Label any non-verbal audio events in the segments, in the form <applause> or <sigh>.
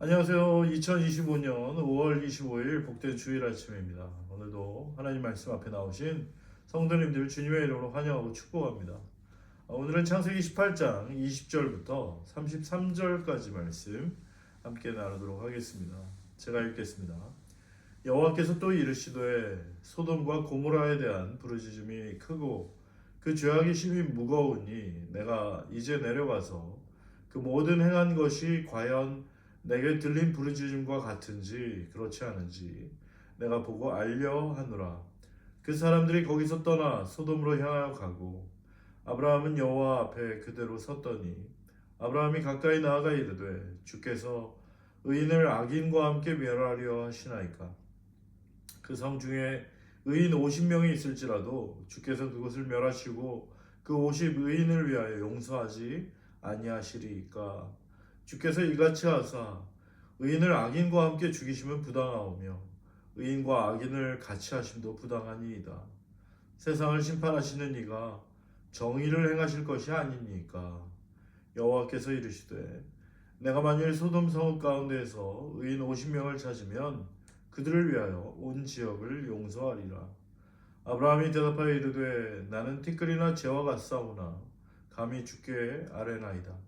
안녕하세요. 2025년 5월 25일 복된 주일 아침입니다. 오늘도 하나님 말씀 앞에 나오신 성도님들 주님의 이름으로 환영하고 축복합니다. 아, 오늘은 창세기 18장 20절부터 33절까지 말씀 함께 나누도록 하겠습니다. 제가 읽겠습니다. 여호와께서 또 이르시되 소돔과 고모라에 대한 부르짖음이 크고 그 죄악이 심히 무거우니 내가 이제 내려가서 그 모든 행한 것이 과연 내게 들린 부르짖음과 같은지 그렇지 않은지 내가 보고 알려 하노라. 그 사람들이 거기서 떠나 소돔으로 향하여 가고 아브라함은 여호와 앞에 그대로 섰더니 아브라함이 가까이 나아가 이르되 주께서 의인을 악인과 함께 멸하려 하시나이까 그 성 중에 의인 50명이 있을지라도 주께서 그것을 멸하시고 그 50 의인을 위하여 용서하지 아니하시리이까 주께서 이같이 하사 의인을 악인과 함께 죽이시면 부당하오며 의인과 악인을 같이 하심도 부당하니이다. 세상을 심판하시는 이가 정의를 행하실 것이 아니니까 여호와께서 이르시되 내가 만일 소돔 성읍 가운데에서 의인 50명을 찾으면 그들을 위하여 온 지역을 용서하리라. 아브라함이 대답하여 이르되 나는 티끌이나 재와 같사오나 감히 주께 아뢰나이다.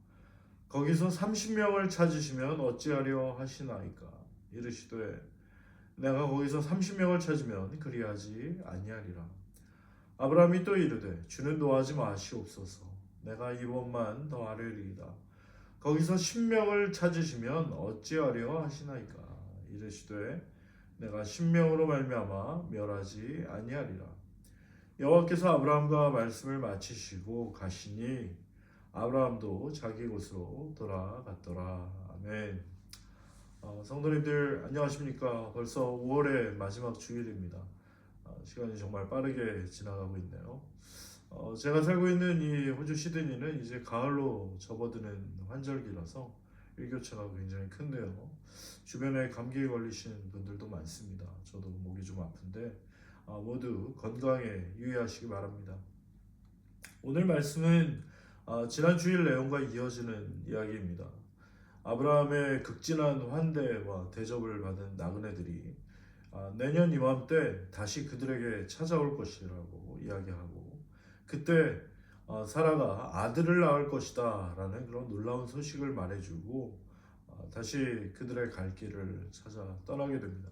거기서 30명을 찾으시면 어찌하려 하시나이까? 이르시되 내가 거기서 30명을 찾으면 그리하지 아니하리라. 아브라함이 또 이르되 주는 노하지 마시옵소서. 내가 이번만 더 아뢰리이다. 거기서 10명을 찾으시면 어찌하려 하시나이까? 이르시되 내가 10명으로 말미암아 멸하지 아니하리라. 여호와께서 아브라함과 말씀을 마치시고 가시니 아브라함도 자기 곳으로 돌아갔더라. 아멘. 어, 성도님들 안녕하십니까? 벌써 5월의 마지막 주일입니다. 어, 시간이 정말 빠르게 지나가고 있네요. 어, 제가 살고 있는 이 호주 시드니는 이제 가을로 접어드는 환절기라서 일교차가 굉장히 큰데요. 주변에 감기에 걸리신 분들도 많습니다. 저도 목이 좀 아픈데 어, 모두 건강에 유의하시기 바랍니다. 오늘 말씀은 아, 지난 주일 내용과 이어지는 이야기입니다. 아브라함의 극진한 환대와 대접을 받은 나그네들이 아, 내년 이맘때 다시 그들에게 찾아올 것이라고 이야기하고 그때 아, 사라가 아들을 낳을 것이다 라는 그런 놀라운 소식을 말해주고 아, 다시 그들의 갈 길을 찾아 떠나게 됩니다.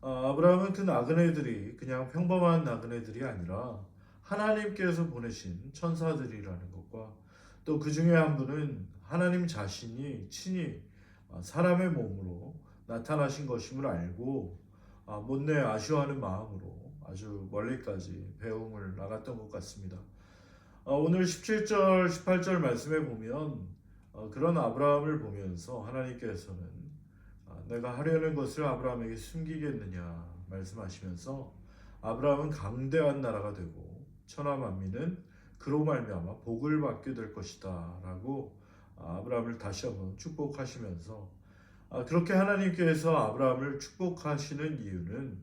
아, 아브라함은 그 나그네들이 그냥 평범한 나그네들이 아니라 하나님께서 보내신 천사들이라는 것 과 또 그 중에 한 분은 하나님 자신이 친히 사람의 몸으로 나타나신 것임을 알고 아, 못내 아쉬워하는 마음으로 아주 멀리까지 배웅을 나갔던 것 같습니다. 아, 오늘 17절, 18절 말씀에 보면 어, 그런 아브라함을 보면서 하나님께서는 아, 내가 하려는 것을 아브라함에게 숨기겠느냐 말씀하시면서 아브라함은 강대한 나라가 되고 천하 만민은 그로 말미암아 복을 받게 될 것이다라고 아브라함을 다시 한번 축복하시면서 아, 그렇게 하나님께서 아브라함을 축복하시는 이유는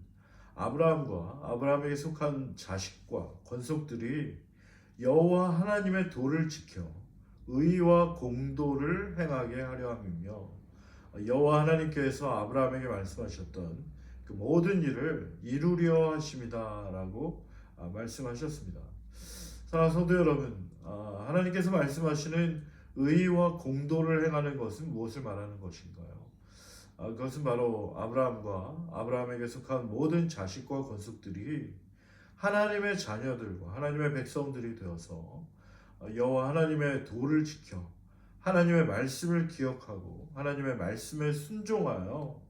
아브라함과 아브라함에게 속한 자식과 권속들이 여호와 하나님의 도를 지켜 의와 공도를 행하게 하려 함이며 여호와 하나님께서 아브라함에게 말씀하셨던 그 모든 일을 이루려 하심이다라고 아, 말씀하셨습니다. 사랑하는 성도 여러분, 아, 하나님께서 말씀하시는 의와 공도를 행하는 것은 무엇을 말하는 것인가요? 아, 그것은 바로 아브라함과 아브라함에게 속한 모든 자식과 권속들이 하나님의 자녀들과 하나님의 백성들이 되어서 여호와 하나님의 도를 지켜 하나님의 말씀을 기억하고 하나님의 말씀에 순종하여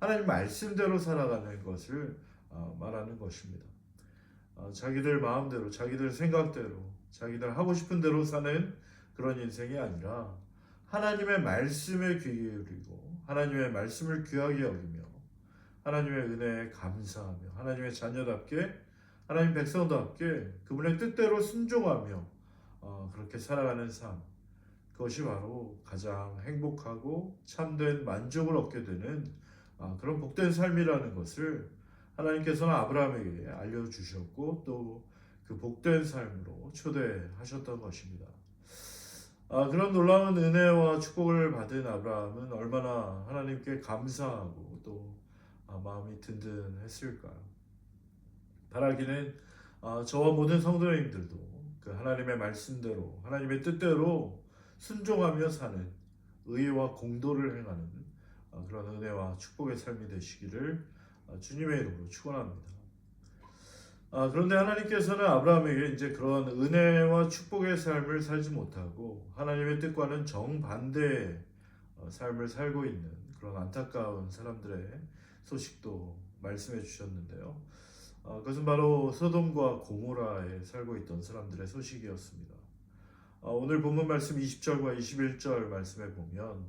하나님 말씀대로 살아가는 것을 아, 말하는 것입니다. 아, 자기들 마음대로, 자기들 생각대로, 자기들 하고 싶은 대로 사는 그런 인생이 아니라 하나님의 말씀에 귀 기울이고 하나님의 말씀을 귀하게 여기며 하나님의 은혜에 감사하며 하나님의 자녀답게 하나님 백성답게 그분의 뜻대로 순종하며 어, 그렇게 살아가는 삶. 그것이 바로 가장 행복하고 참된 만족을 얻게 되는 아, 그런 복된 삶이라는 것을 하나님께서는 아브라함에게 알려주셨고 또 그 복된 삶으로 초대하셨던 것입니다. 아, 그런 놀라운 은혜와 축복을 받은 아브라함은 얼마나 하나님께 감사하고 또 아, 마음이 든든했을까요? 바라기는 아, 저와 모든 성도님들도 그 하나님의 말씀대로 하나님의 뜻대로 순종하며 사는 의와 공도를 행하는 아, 그런 은혜와 축복의 삶이 되시기를 아, 주님의 이름으로 축원합니다. 아, 그런데 하나님께서는 아브라함에게 이제 그런 은혜와 축복의 삶을 살지 못하고 하나님의 뜻과는 정반대의 어, 삶을 살고 있는 그런 안타까운 사람들의 소식도 말씀해 주셨는데요. 어, 그것은 바로 소돔과 고모라에 살고 있던 사람들의 소식이었습니다. 어, 오늘 본문 말씀 20절과 21절 말씀에 보면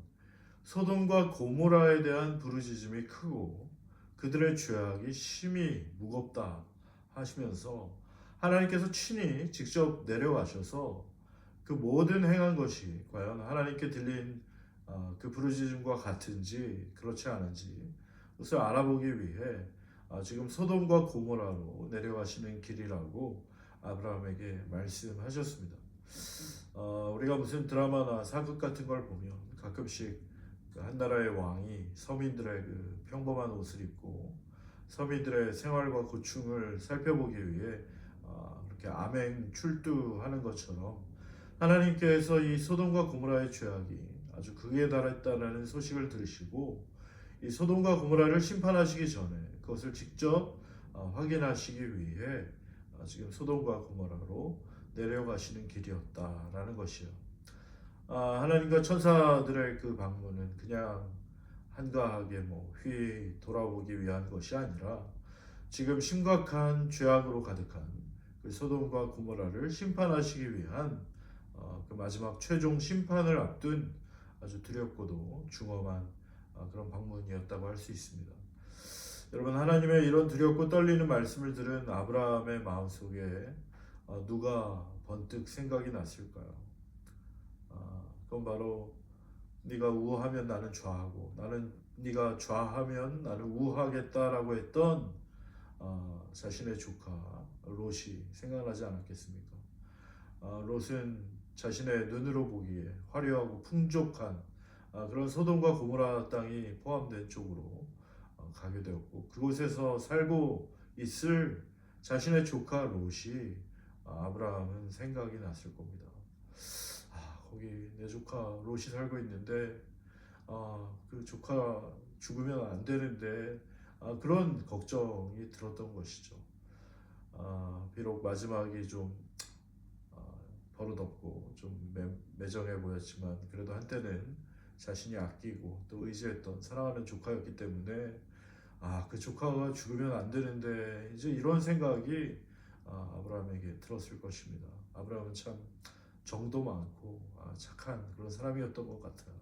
소돔과 고모라에 대한 부르짖음이 크고 그들의 죄악이 심히 무겁다 하시면서 하나님께서 친히 직접 내려가셔서 그 모든 행한 것이 과연 하나님께 들린 어, 그 부르짖음과 같은지 그렇지 않은지 그것을 알아보기 위해 아, 지금 소돔과 고모라로 내려가시는 길이라고 아브라함에게 말씀하셨습니다. 어, 우리가 무슨 드라마나 사극 같은 걸 보면 가끔씩 그 한 나라의 왕이 서민들의 그 평범한 옷을 입고 서민들의 생활과 고충을 살펴보기 위해 어, 이렇게 암행 출두하는 것처럼 하나님께서 이 소돔과 고모라의 죄악이 아주 극에 달했다라는 소식을 들으시고 이 소돔과 고모라를 심판하시기 전에 그것을 직접 어, 확인하시기 위해 어, 지금 소돔과 고모라로 내려가시는 길이었다라는 것이요. 아, 하나님과 천사들의 그 방문은 그냥 한가하게 뭐 휘 돌아보기 위한 것이 아니라 지금 심각한 죄악으로 가득한 그 소돔과 고모라를 심판하시기 위한 어, 그 마지막 최종 심판을 앞둔 아주 두렵고도 중엄한 어, 그런 방문이었다고 할 수 있습니다. 여러분 하나님의 이런 두렵고 떨리는 말씀을 들은 아브라함의 마음 속에 어, 누가 번뜩 생각이 났을까요? 아, 그건 바로 네가 우하면 나는 좌하고 나는 네가 좌하면 나는 우하겠다라고 했던 어, 자신의 조카 롯이 생각나지 않았겠습니까? 어, 롯은 자신의 눈으로 보기에 화려하고 풍족한 아, 그런 소돔과 고모라 땅이 포함된 쪽으로 어, 가게 되었고 그곳에서 살고 있을 자신의 조카 롯이 아, 아브라함은 생각이 났을 겁니다. 아, 거기 내 조카 롯이 살고 있는데 아, 그 조카 죽으면 안 되는데 아, 그런 걱정이 들었던 것이죠. 아, 비록 마지막이 좀 아, 버릇없고 좀 매, 매정해 보였지만 그래도 한때는 자신이 아끼고 또 의지했던 사랑하는 조카였기 때문에 아, 그 조카가 죽으면 안 되는데 이제 이런 생각이 아, 아브라함에게 들었을 것입니다. 아브라함은 참 정도 많고 아, 착한 그런 사람이었던 것 같아요.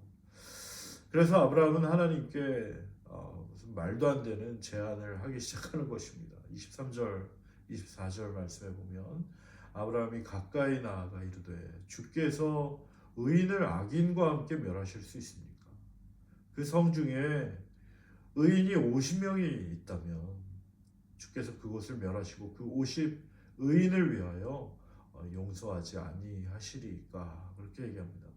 그래서 아브라함은 하나님께 어, 무슨 말도 안 되는 제안을 하기 시작하는 것입니다. 23절, 24절 말씀에 보면 아브라함이 가까이 나아가 이르되 주께서 의인을 악인과 함께 멸하실 수 있습니까? 그 성 중에 의인이 50명이 있다면 주께서 그곳을 멸하시고 그 50 의인을 위하여 어, 용서하지 아니하시리까 그렇게 얘기합니다.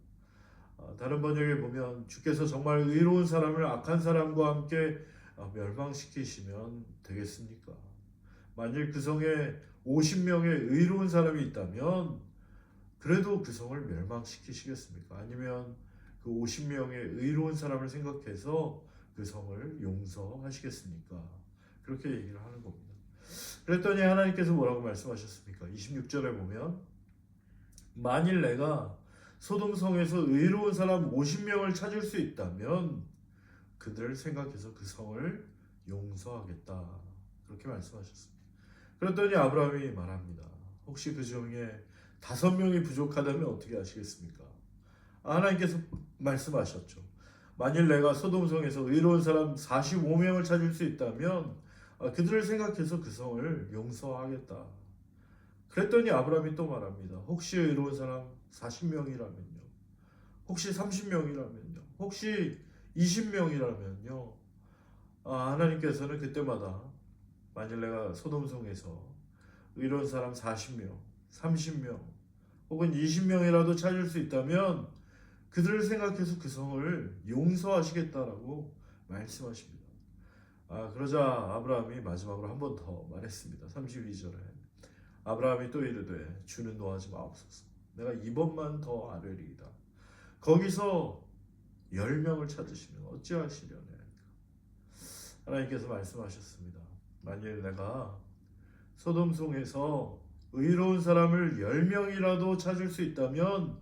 어, 다른 번역에 보면 주께서 정말 의로운 사람을 악한 사람과 함께 어, 멸망시키시면 되겠습니까? 만일 그 성에 50명의 의로운 사람이 있다면 그래도 그 성을 멸망시키시겠습니까? 아니면 그 50명의 의로운 사람을 생각해서 그 성을 용서하시겠습니까? 그렇게 얘기를 하는 겁니다. 그랬더니 하나님께서 뭐라고 말씀하셨습니까? 26절에 보면 만일 내가 소돔성에서 의로운 사람 50명을 찾을 수 있다면 그들을 생각해서 그 성을 용서하겠다. 그렇게 말씀하셨습니다. 그랬더니 아브라함이 말합니다. 혹시 그 중에 다섯 명이 부족하다면 어떻게 하시겠습니까? 하나님께서 말씀하셨죠. 만일 내가 소돔성에서 의로운 사람 45명을 찾을 수 있다면 아, 그들을 생각해서 그 성을 용서하겠다. 그랬더니 아브라함이 또 말합니다. 혹시 의로운 사람 40명이라면요. 혹시 30명이라면요. 혹시 20명이라면요. 아, 하나님께서는 그때마다 만일 내가 소돔성에서 의로운 사람 40명, 30명, 혹은 20명이라도 찾을 수 있다면 그들을 생각해서 그 성을 용서하시겠다라고 말씀하십니다. 아, 그러자 아브라함이 마지막으로 한 번 더 말했습니다. 32절에 아브라함이 또 이르되 주는 노하지 마옵소서. 내가 이번만 더 아뢰리이다. 거기서 열 명을 찾으시면 어찌하시려네. 하나님께서 말씀하셨습니다. 만일 내가 소돔송에서 의로운 사람을 열 명이라도 찾을 수 있다면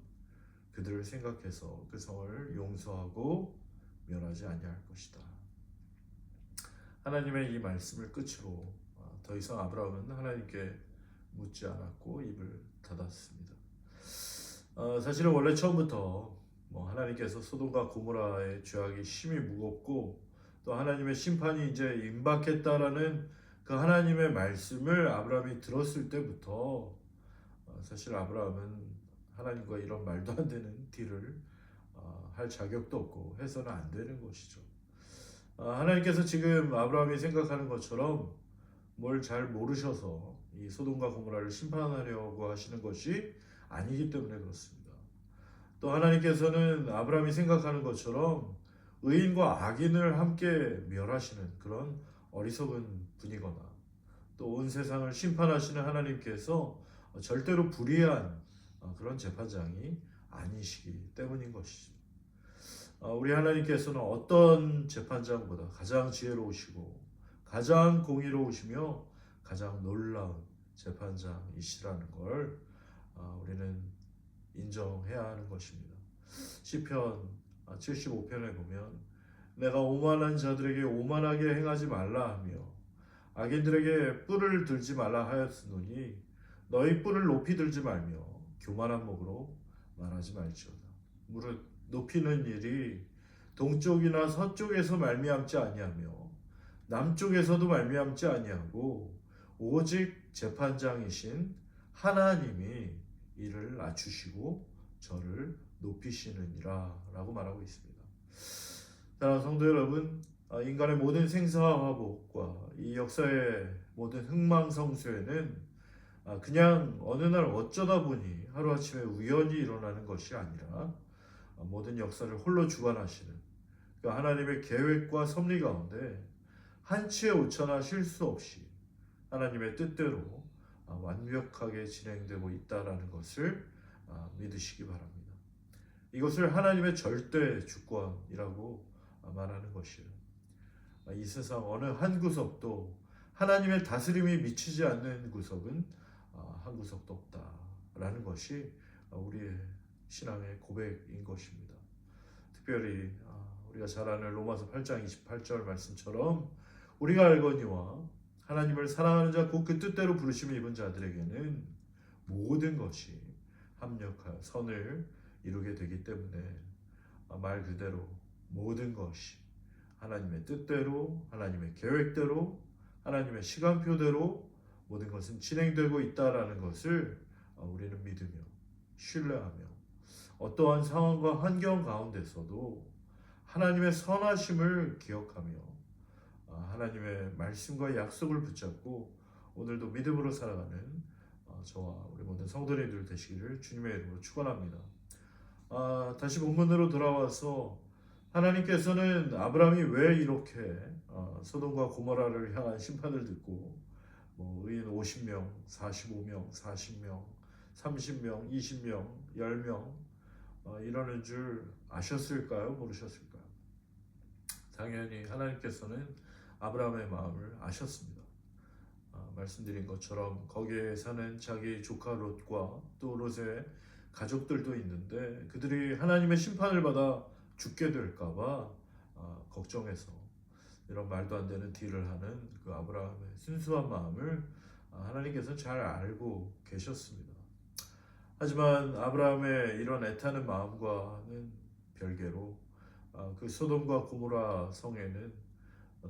그들을 생각해서 그 성을 용서하고 멸하지 아니할 것이다. 하나님의 이 말씀을 끝으로 어, 더 이상 아브라함은 하나님께 묻지 않았고 입을 닫았습니다. 어, 사실은 원래 처음부터 뭐 하나님께서 소돔과 고모라의 죄악이 심히 무겁고 또 하나님의 심판이 이제 임박했다라는 그 하나님의 말씀을 아브라함이 들었을 때부터 어, 사실 아브라함은 하나님과 이런 말도 안 되는 <laughs> 딜을 어, 할 자격도 없고 해서는 안 되는 것이죠. 어, 하나님께서 지금 아브라함이 생각하는 것처럼 뭘 잘 모르셔서 이 소돔과 고모라를 심판하려고 하시는 것이 아니기 때문에 그렇습니다. 또 하나님께서는 아브라함이 생각하는 것처럼 의인과 악인을 함께 멸하시는 그런 어리석은 분이거나 또 온 세상을 심판하시는 하나님께서 절대로 불의한 어, 그런 재판장이 아니시기 때문인 것이죠. 어, 우리 하나님께서는 어떤 재판장보다 가장 지혜로우시고 가장 공의로우시며 가장 놀라운 재판장이시라는 걸 어, 우리는 인정해야 하는 것입니다. 시편 75편에 보면 내가 오만한 자들에게 오만하게 행하지 말라 하며 악인들에게 뿔을 들지 말라 하였으노니 너희 뿔을 높이 들지 말며 교만한 목으로 말하지 말지어다. 무릇 높이는 일이 동쪽이나 서쪽에서 말미암지 아니하며 남쪽에서도 말미암지 아니하고 오직 재판장이신 하나님이 이를 낮추시고 저를 높이시느니라라고 말하고 있습니다. 사랑하는 성도 여러분, 아, 인간의 모든 생사와 화복과 이 역사의 모든 흥망성쇠는 아, 그냥 어느 날 어쩌다 보니 하루아침에 우연히 일어나는 것이 아니라 아, 모든 역사를 홀로 주관하시는 그 하나님의 계획과 섭리 가운데 한치의 오차나 실수 없이 하나님의 뜻대로 완벽하게 진행되고 있다라는 것을 믿으시기 바랍니다. 이것을 하나님의 절대 주권이라고 말하는 것이에요. 이 세상 어느 한 구석도 하나님의 다스림이 미치지 않는 구석은 한 구석도 없다라는 것이 우리의 신앙의 고백인 것입니다. 특별히 우리가 잘 아는 로마서 8장 28절 말씀처럼 우리가 알거니와 하나님을 사랑하는 자 곧 그 뜻대로 부르심을 입은 자들에게는 모든 것이 합력하여 선을 이루게 되기 때문에 말 그대로 모든 것이 하나님의 뜻대로 하나님의 계획대로 하나님의 시간표대로 모든 것은 진행되고 있다라는 것을 우리는 믿으며 신뢰하며 어떠한 상황과 환경 가운데서도 하나님의 선하심을 기억하며 하나님의 말씀과 약속을 붙잡고 오늘도 믿음으로 살아가는 저와 우리 모든 성도님들 되시기를 주님의 이름으로 축원합니다. 아, 다시 본문으로 돌아와서 하나님께서는 아브라함이 왜 이렇게 어, 소돔과 고모라를 향한 심판을 듣고 뭐 의인 50명, 45명, 40명, 30명, 20명, 10명 어, 이러는 줄 아셨을까요? 모르셨을까요? 당연히 하나님께서는 아브라함의 마음을 아셨습니다. 어, 말씀드린 것처럼 거기에 사는 자기 조카 롯과 또 롯의 가족들도 있는데 그들이 하나님의 심판을 받아 죽게 될까봐 어, 걱정해서 이런 말도 안 되는 딜을 하는 그 아브라함의 순수한 마음을 어, 하나님께서 잘 알고 계셨습니다. 하지만 아브라함의 이런 애타는 마음과는 별개로 아, 그 소돔과 고모라 성에는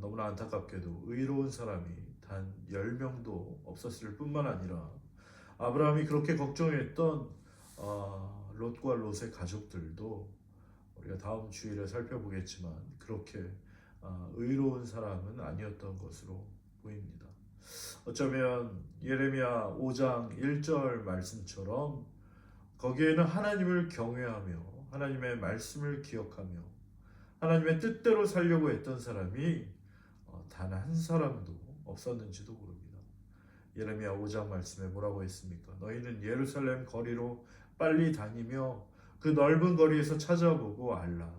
너무나 안타깝게도 의로운 사람이 단 10명도 없었을 뿐만 아니라 아브라함이 그렇게 걱정했던 아, 롯과 롯의 가족들도 우리가 다음 주일에 살펴보겠지만 그렇게 아, 의로운 사람은 아니었던 것으로 보입니다. 어쩌면 예레미야 5장 1절 말씀처럼 거기에는 하나님을 경외하며 하나님의 말씀을 기억하며 하나님의 뜻대로 살려고 했던 사람이 어, 단한 사람도 없었는지도 모릅니다. 예레미야 5장 말씀에 뭐라고 했습니까? 너희는 예루살렘 거리로 빨리 다니며 그 넓은 거리에서 찾아보고 알라.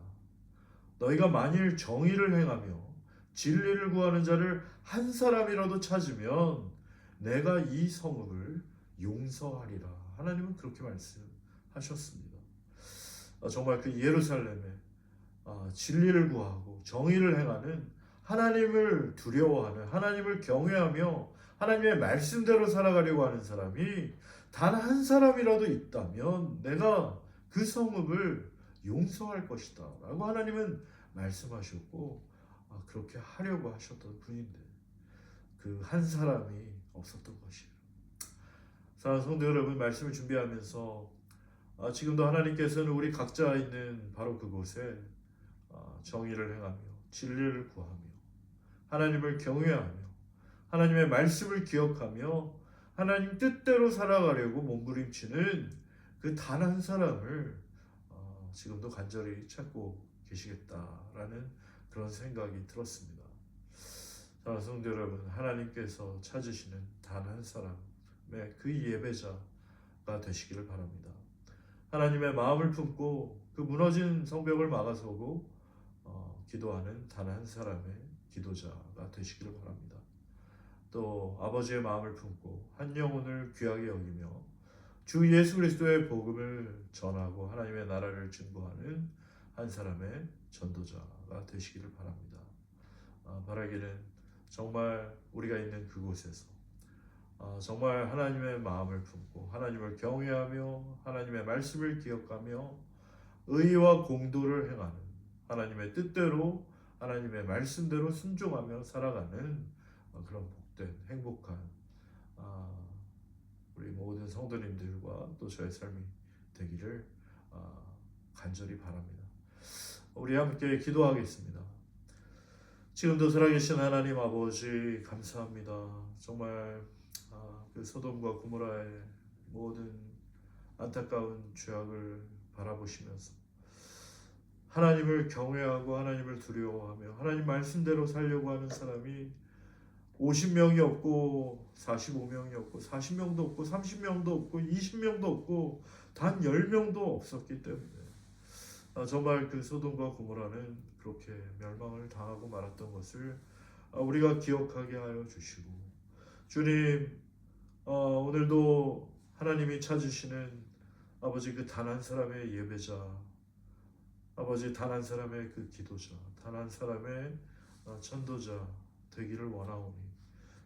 너희가 만일 정의를 행하며 진리를 구하는 자를 한 사람이라도 찾으면 내가 이 성읍을 용서하리라. 하나님은 그렇게 말씀하셨습니다. 아, 정말 그 예루살렘에 아, 진리를 구하고 정의를 행하는 하나님을 두려워하는 하나님을 경외하며 하나님의 말씀대로 살아가려고 하는 사람이 단 한 사람이라도 있다면 내가 그 성읍을 용서할 것이다. 라고 하나님은 말씀하셨고 아, 그렇게 하려고 하셨던 분인데 그 한 사람이 없었던 것이에요. 사랑하는 성도 여러분 말씀을 준비하면서 아, 지금도 하나님께서는 우리 각자 있는 바로 그곳에 아, 정의를 행하며 진리를 구하며 하나님을 경외하며 하나님의 말씀을 기억하며 하나님 뜻대로 살아가려고 몸부림치는 그 단 한 사람을 어, 지금도 간절히 찾고 계시겠다라는 그런 생각이 들었습니다. 사랑하는 성도 여러분, 하나님께서 찾으시는 단 한 사람의 그 예배자가 되시기를 바랍니다. 하나님의 마음을 품고 그 무너진 성벽을 막아서고 어, 기도하는 단 한 사람의 기도자가 되시기를 바랍니다. 또 아버지의 마음을 품고 한 영혼을 귀하게 여기며 주 예수 그리스도의 복음을 전하고 하나님의 나라를 증거하는 한 사람의 전도자가 되시기를 바랍니다. 아, 바라기는 정말 우리가 있는 그곳에서 아, 정말 하나님의 마음을 품고 하나님을 경외하며 하나님의 말씀을 기억하며 의와 공도를 행하는 하나님의 뜻대로 하나님의 말씀대로 순종하며 살아가는 어, 그런 복된 행복한 아, 우리 모든 성도님들과 또 저의 삶이 되기를 아, 간절히 바랍니다. 우리 함께 기도하겠습니다. 지금도 살아계신 하나님 아버지 감사합니다. 정말 아, 그 소돔과 고모라의 모든 안타까운 죄악을 바라보시면서 하나님을 경외하고 하나님을 두려워하며 하나님 말씀대로 살려고 하는 사람이 50명이 없고 45명이 없고 40명도 없고 30명도 없고 20명도 없고 단 10명도 없었기 때문에 아, 정말 그 소돔과 고모라는 그렇게 멸망을 당하고 말았던 것을 아, 우리가 기억하게 하여 주시고 주님 어, 오늘도 하나님이 찾으시는 아버지 그 단 한 사람의 예배자 아버지 단 한 사람의 그 기도자 단 한 사람의 어, 전도자 되기를 원하오니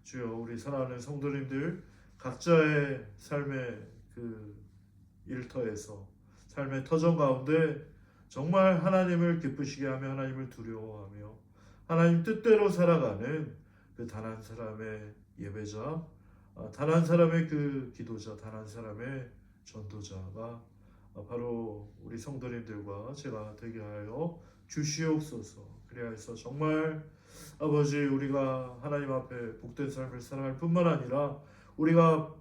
주여 우리 사랑하는 성도님들 각자의 삶의 그 일터에서 삶의 터전 가운데 정말 하나님을 기쁘시게 하며 하나님을 두려워하며 하나님 뜻대로 살아가는 그 단 한 사람의 예배자 아, 단한 사람의 그 기도자 단 한 사람의 전도자가 아, 바로 우리 성도님들과 제가 되게 하여 주시옵소서. 그리하여서 정말 아버지 우리가 하나님 앞에 복된 삶을 살아갈 뿐만 아니라 우리가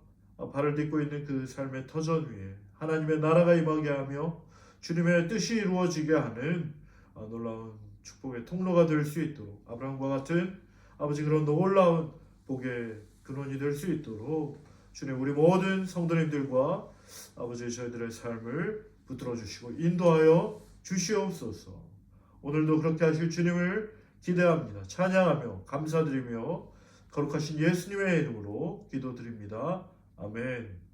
발을 딛고 있는 그 삶의 터전 위에 하나님의 나라가 임하게 하며 주님의 뜻이 이루어지게 하는 아, 놀라운 축복의 통로가 될 수 있도록 아브라함과 같은 아버지 그런 놀라운 복의 근원이 될 수 있도록 주님 우리 모든 성도님들과 아버지 저희들의 삶을 붙들어 주시고 인도하여 주시옵소서. 오늘도 그렇게 하실 주님을 기대합니다. 찬양하며 감사드리며 거룩하신 예수님의 이름으로 기도드립니다. 아멘.